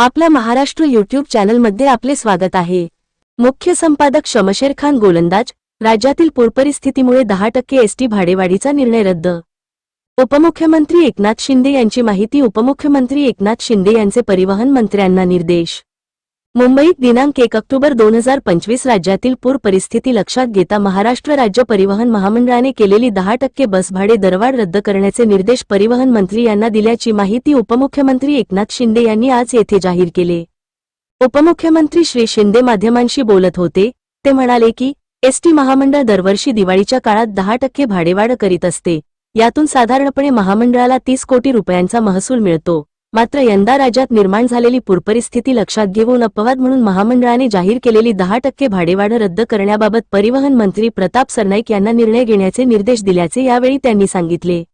आपल्या महाराष्ट्र युट्यूब चॅनलमध्ये आपले स्वागत आहे. मुख्य संपादक शमशेर खान गोलंदाज राज्यातील पूरपरिस्थितीमुळे दहा टक्के एसटी भाडेवाढीचा निर्णय रद्द. उपमुख्यमंत्री एकनाथ शिंदे यांची माहिती उपमुख्यमंत्री एकनाथ शिंदे यांचे परिवहन मंत्र्यांना निर्देश. मुंबईत दिनांक एक ऑक्टोबर दोन हजार पंचवीस राज्यातील पूर परिस्थिती लक्षात घेता महाराष्ट्र राज्य परिवहन महामंडळाने केलेली दहा टक्के बस भाडे दरवाढ रद्द करण्याचे निर्देश परिवहन मंत्री यांना दिल्याची माहिती उपमुख्यमंत्री एकनाथ शिंदे यांनी आज येथे जाहीर केले. उपमुख्यमंत्री श्री शिंदे माध्यमांशी बोलत होते. ते म्हणाले की एसटी महामंडळ दरवर्षी दिवाळीच्या काळात दहा टक्के भाडेवाढ करीत असते. यातून साधारणपणे महामंडळाला तीस कोटी रुपयांचा महसूल मिळतो. मात्र यंदा राज्यात निर्माण झालेली पूरपरिस्थिती लक्षात घेऊन अपवाद म्हणून महामंडळाने जाहीर केलेली दहा टक्के भाडेवाढ रद्द करण्याबाबत परिवहन मंत्री प्रताप सरनाईक यांना निर्णय घेण्याचे निर्देश दिल्याचे यावेळी त्यांनी सांगितले.